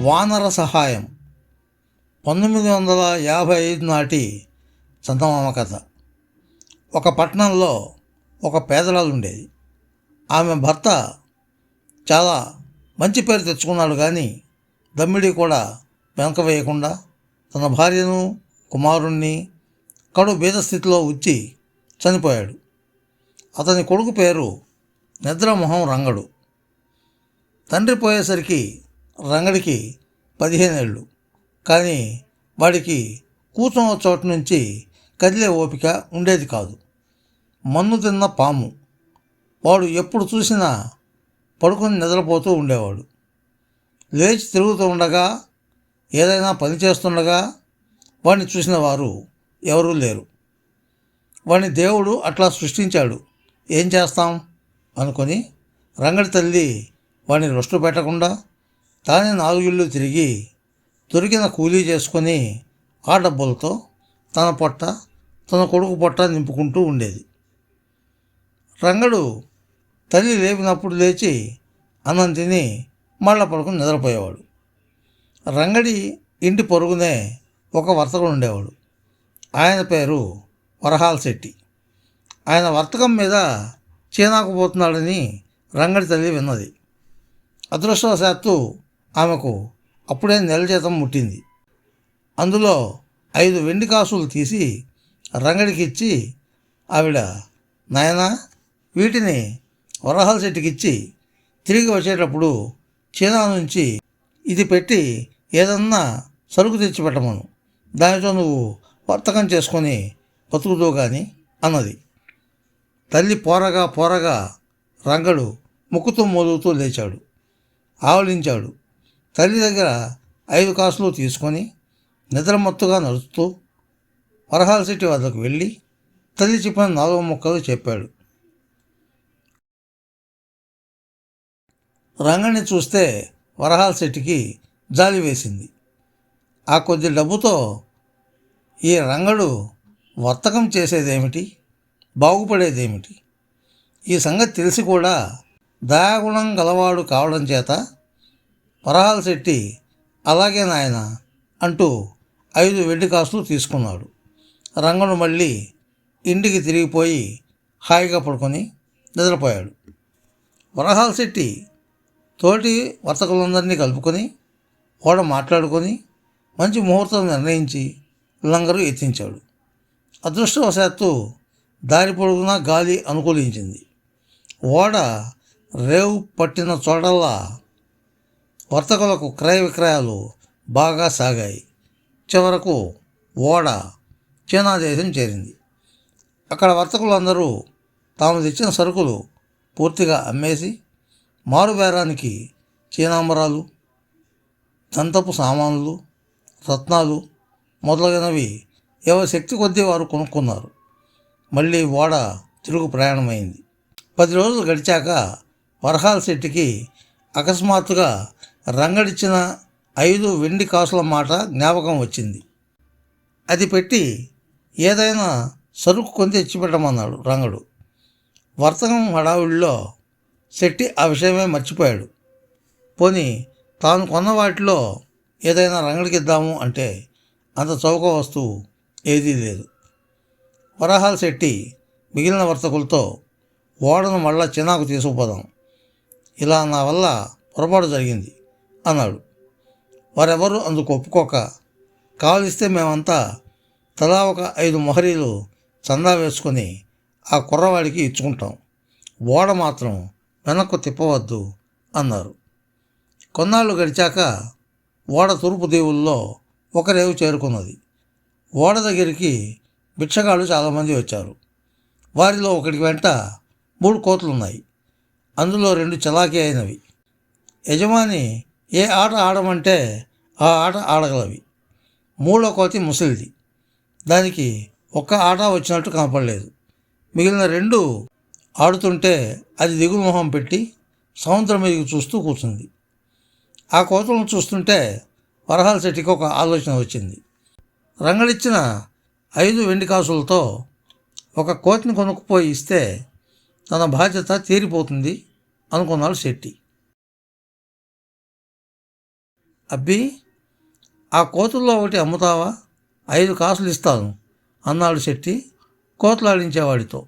వానర సహాయం. పంతొమ్మిది వందల యాభై ఐదు నాటి చందమామ కథ. ఒక పట్టణంలో ఒక పేదరాలు ఉండేది. ఆమె భర్త చాలా మంచి పేరు తెచ్చుకున్నాడు కానీ దమ్మిడి కూడా వెనక వేయకుండా తన భార్యను కుమారుణ్ణి కడు బీద స్థితిలో ఉచ్చి చనిపోయాడు. అతని కొడుకు పేరు నిద్రమొహం రంగడు. తండ్రి పోయేసరికి రంగడికి పదిహేనేళ్ళు కానీ వాడికి కూర్చున్న చోటు నుంచి కదిలే ఓపిక ఉండేది కాదు. మన్ను తిన్న పాము. వాడు ఎప్పుడు చూసినా పడుకొని నిద్రపోతూ ఉండేవాడు. లేచి తిరుగుతూ ఉండగా ఏదైనా పని చేస్తుండగా వాడిని చూసిన వారు ఎవరూ లేరు. వాడిని దేవుడు అట్లా సృష్టించాడు. ఏం చేస్తాం? అనుకొని రంగడి తల్లి వాడిని రొస్టు పెట్టకుండా తానే నాలుగిళ్ళు తిరిగి దొరికిన కూలీ చేసుకొని ఆ డబ్బులతో తన పొట్ట తన కొడుకు పొట్ట నింపుకుంటూ ఉండేది. రంగడు తల్లి లేపినప్పుడు లేచి అన్నం తిని మళ్ళా పడుకుని నిద్రపోయేవాడు. రంగడి ఇంటి పొరుగునే ఒక వర్తకుడు ఉండేవాడు. ఆయన పేరు వరహాల్ శెట్టి. ఆయన వర్తకం మీద చీనాకు పోతున్నాడని రంగడి తల్లి విన్నది. అదృష్టవశాత్తు ఆమెకు అప్పుడే నెల జీతం ముట్టింది. అందులో ఐదు వెండి కాసులు తీసి రంగడికి ఇచ్చి ఆవిడ నాయనా వీటిని వరహాల చెట్టుకిచ్చి తిరిగి వచ్చేటప్పుడు చీనా నుంచి ఇది పెట్టి ఏదన్నా సరుకు తెచ్చి పెట్టమను. దానితో నువ్వు వర్తకం చేసుకొని బతుకుతో కానీ అన్నది. తల్లి పోరగా పోరగా రంగడు ముక్కుతూ మోదుగుతూ లేచాడు. ఆవలించాడు. తల్లి దగ్గర ఐదు కాసులు తీసుకొని నిద్రమత్తుగా నడుస్తూ వరహాల సిటీ వద్దకు వెళ్ళి తల్లి చెప్పిన నాలుగు ముక్కలు చెప్పాడు. రంగని చూస్తే వరహాల శెట్టికి జాలి వేసింది. ఆ కొద్ది డబ్బుతో ఈ రంగడు వర్తకం చేసేదేమిటి? బాగుపడేదేమిటి? ఈ సంగతి తెలిసి కూడా దయాగుణం గలవాడు కావడం చేత వరహాల శెట్టి అలాగే నాయన అంటూ ఐదు వెండి కాసులు తీసుకున్నాడు. రంగను మళ్ళీ ఇంటికి తిరిగిపోయి హాయిగా పడుకొని నిద్రపోయాడు. వరహాల శెట్టి తోటి వర్తకులందరినీ కలుపుకొని ఓడ మాట్లాడుకొని మంచి ముహూర్తం నిర్ణయించి లంగరు ఎత్తించాడు. అదృష్టవశాత్తు దారి పొడుగునా గాలి అనుకూలించింది. ఓడ రేవు పట్టిన చోటల్లా వర్తకులకు క్రయ విక్రయాలు బాగా సాగాయి. చివరకు ఓడ చైనా దేశం చేరింది. అక్కడ వర్తకులందరూ తాము తెచ్చిన సరుకులు పూర్తిగా అమ్మేసి మారుబేరానికి చీనాంబరాలు దంతపు సామాన్లు రత్నాలు మొదలైనవి ఎవరి శక్తి కొద్దీ వారు కొనుక్కున్నారు. మళ్ళీ ఓడ తిరుగు ప్రయాణమైంది. పది రోజులు గడిచాక వరహాల శెట్టికి అకస్మాత్తుగా రంగడిచ్చిన ఐదు వెండి కాసుల మాట జ్ఞాపకం వచ్చింది. అది పెట్టి ఏదైనా సరుకు కొని తెచ్చిపెట్టమన్నాడు రంగడు. వర్తకం హడావుడిలో శెట్టి ఆ విషయమే మర్చిపోయాడు. పోని తాను కొన్న వాటిలో ఏదైనా రంగడికి ఇద్దాము అంటే అంత చౌక వస్తువు ఏదీ లేదు. వరహాల శెట్టి మిగిలిన వర్తకులతో ఓడను మళ్ళా చినాకు తీసుకుపోదాం. ఇలా నా వల్ల పొరపాటు జరిగింది. అన్నాడు. వారెవరూ అందుకు ఒప్పుకోక కావలిస్తే మేమంతా తలా ఒక ఐదు మొహరీలు చందా వేసుకొని ఆ కుర్రవాడికి ఇచ్చుకుంటాం. ఓడ మాత్రం వెనక్కు తిప్పవద్దు అన్నారు. కొన్నాళ్ళు గడిచాక ఓడ తూర్పు దేవుల్లో ఒకరేవు చేరుకున్నది. ఓడ దగ్గరికి భిక్షగాళ్ళు చాలామంది వచ్చారు. వారిలో ఒకటి వెంట మూడు కోట్లు ఉన్నాయి అందులో రెండు చలాకీ అయినవి. యజమాని ఏ ఆట ఆడమంటే ఆ ఆట ఆడగలవి. మూడో కోతి ముసలిది. దానికి ఒక్క ఆట వచ్చినట్టు కనపడలేదు. మిగిలిన రెండు ఆడుతుంటే అది దిగులు మొహం పెట్టి సముద్రం మీదకి చూస్తూ కూర్చుంది. ఆ కోతలను చూస్తుంటే వరహాల శెట్టికి ఒక ఆలోచన వచ్చింది. రంగడిచ్చిన ఐదు వెండి కాసులతో ఒక కోతిని కొనుక్కుపోయి ఇస్తే తన బాధ్యత తీరిపోతుంది అనుకున్నాడు శెట్టి. అబ్బి ఆ కోతుల్లో ఒకటి అమ్ముతావా? ఐదు కాసులు ఇస్తాను అన్నాడు శెట్టి కోతలాడించేవాడితో.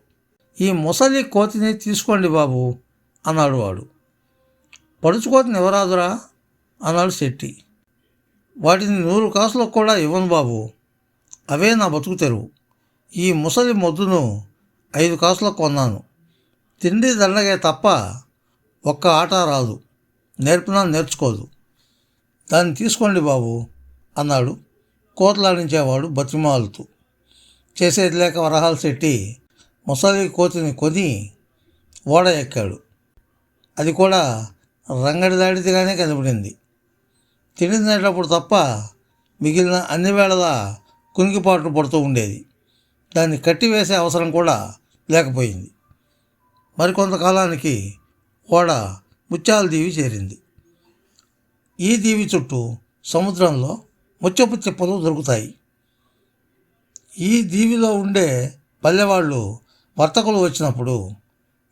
ఈ ముసలి కోతిని తీసుకోండి బాబు అన్నాడు వాడు. పడుచుకోతిని ఎవరాదురా? అన్నాడు శెట్టి. వాటిని నూరు కాసులకు కూడా ఇవ్వను బాబు అవే నా బతుకు తెరువు. ఈ ముసలి మొద్దును ఐదు కాసులకు కొన్నాను. తిండి దండగే తప్ప ఒక్క ఆట రాదు నేర్పినా నేర్చుకోదు. దాన్ని తీసుకోండి బాబు అన్నాడు. కోతలాడించేవాడు బతిమాలుతూ. చేసేది లేక వరహాలు శెట్టి ముసలి కోతిని కొని ఓడ ఎక్కాడు. అది కూడా రంగడి దాడిదిగానే కనబడింది. తినేటప్పుడు తప్ప మిగిలిన అన్ని వేళలా కునికిపాట్లు పడుతూ ఉండేది. దాన్ని కట్టివేసే అవసరం కూడా లేకపోయింది. మరికొంతకాలానికి ఓడ ముత్యాల దీవి చేరింది. ఈ దీవి చుట్టూ సముద్రంలో ముచ్చపు చిప్పలు దొరుకుతాయి. ఈ దీవిలో ఉండే పల్లెవాళ్ళు వర్తకులు వచ్చినప్పుడు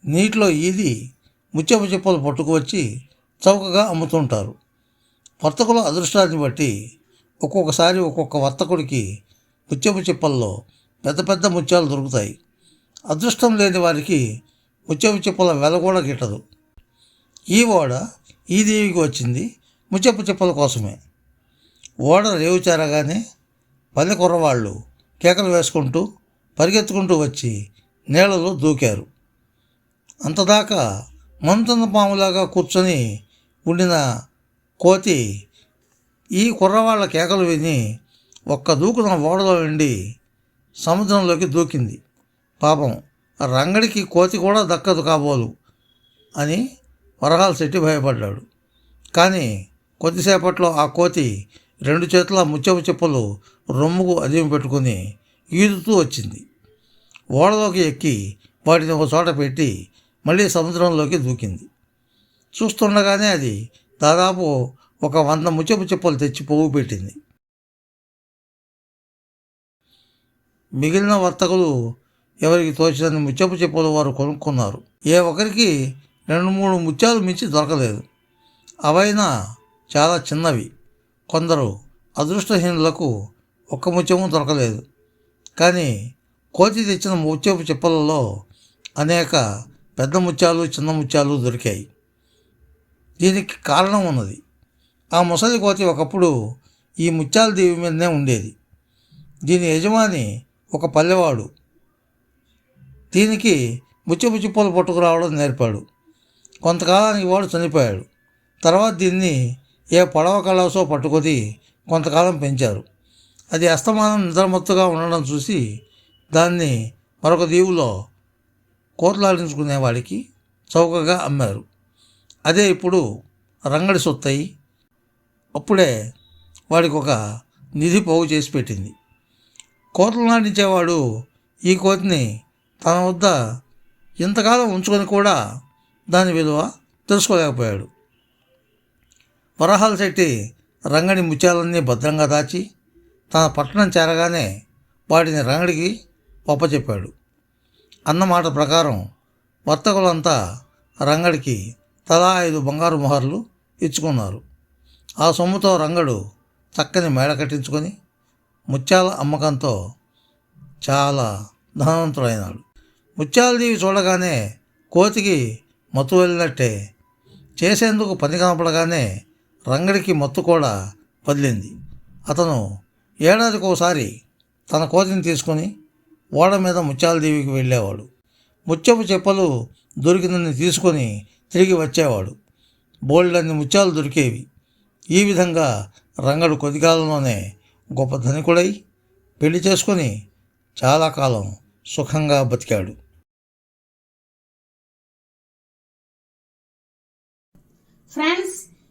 నీటిలో ఈది ముచ్చపు చిప్పలు పట్టుకువచ్చి చౌకగా అమ్ముతుంటారు. వర్తకుల అదృష్టాన్ని బట్టి ఒక్కొక్కసారి ఒక్కొక్క వర్తకుడికి ముత్యపు చిప్పల్లో పెద్ద పెద్ద ముత్యాలు దొరుకుతాయి. అదృష్టం లేని వారికి ముత్యపు చిప్పల వెల కూడా గిట్టదు. ఈ ఓడ ఈ దేవికి వచ్చింది ముచ్చప్పు చిప్పల కోసమే. ఓడ రేవు చేరగానే పల్లె కుర్రవాళ్ళు కేకలు వేసుకుంటూ పరిగెత్తుకుంటూ వచ్చి నీళ్ళలో దూకారు. అంతదాకా మంతున్న పాములాగా కూర్చొని ఉండిన కోతి ఈ కుర్రవాళ్ళ కేకలు విని ఒక్క దూకున ఓడలో ఉండి సముద్రంలోకి దూకింది. పాపం రంగడికి కోతి కూడా దక్కదు కాబోలు అని వరహాల శెట్టి భయపడ్డాడు. కానీ కొద్దిసేపట్లో ఆ కోతి రెండు చేతుల ముచ్చపు చెప్పులు రొమ్ముకు అదిమి పెట్టుకుని ఈదుతూ వచ్చింది. ఓడలోకి ఎక్కి వాటిని ఒక చోట పెట్టి మళ్ళీ సముద్రంలోకి దూకింది. చూస్తుండగానే అది దాదాపు ఒక వంద ముచ్చపు చెప్పులు తెచ్చి పోగు పెట్టింది. మిగిలిన వర్తకులు ఎవరికి తోచినన్ని ముచ్చపు చెప్పులు వారు కొనుక్కున్నారు. ఏ ఒక్కరికి రెండు మూడు ముత్యాలు మించి దొరకలేదు. అవైనా చాలా చిన్నవి. కొందరు అదృష్టహీనులకు ఒక్క ముత్యము దొరకలేదు. కానీ కోతి తెచ్చిన ముత్యపు చెప్పలలో అనేక పెద్ద ముత్యాలు చిన్న ముత్యాలు దొరికాయి. దీనికి కారణం ఉన్నది. ఆ ముసలి కోతి ఒకప్పుడు ఈ ముత్యాల దేవి మీదనే ఉండేది. దీని యజమాని ఒక పల్లెవాడు. దీనికి ముచ్చపు చిప్పలు పట్టుకురావడం నేర్పాడు. కొంతకాలానికి వాడు చనిపోయాడు. తర్వాత దీన్ని ఏ పడవ కలవసో పట్టుకొని కొంతకాలం పెంచారు. అది అస్తమానం నిద్రమత్తుగా ఉండడం చూసి దాన్ని మరొక దీవులో కోట్లాడించుకునేవాడికి చౌకగా అమ్మారు. అదే ఇప్పుడు రంగడి సొత్తయి అప్పుడే వాడికి ఒక నిధి పోగు చేసి పెట్టింది. కోతలు నాటించేవాడు ఈ కోతిని తన వద్ద ఇంతకాలం ఉంచుకొని కూడా దాని విలువ తెలుసుకోలేకపోయాడు. వరహాల శెట్టి రంగడి ముత్యాలన్నీ భద్రంగా దాచి తన పట్టణం చేరగానే వాటిని రంగడికి ఒప్పచెప్పాడు. అన్నమాట ప్రకారం వర్తకులంతా రంగడికి తలా ఐదు బంగారు మొహర్లు ఇచ్చుకున్నారు. ఆ సొమ్ముతో రంగడు చక్కని మేడ కట్టించుకొని ముత్యాల అమ్మకంతో చాలా ధనవంతుడైనాడు. ముత్యాలదేవి చూడగానే కోతికి మత్తు వెళ్ళినట్టే చేసేందుకు పని కనపడగానే రంగడికి మత్తు కూడా వదిలింది అతను ఏడాదికి ఒకసారి తన కోతిని తీసుకొని ఓడ మీద ముత్యాలదేవికి వెళ్ళేవాడు. ముత్యపు చెప్పలు దొరికినని తీసుకొని తిరిగి వచ్చేవాడు. బోల్డన్ని ముత్యాలు దొరికేవి. ఈ విధంగా రంగడు కొద్దికాలంలోనే గొప్ప ధనికుడై పెళ్ళి చేసుకొని చాలా కాలం సుఖంగా బతికాడు. ఫ్రెండ్స్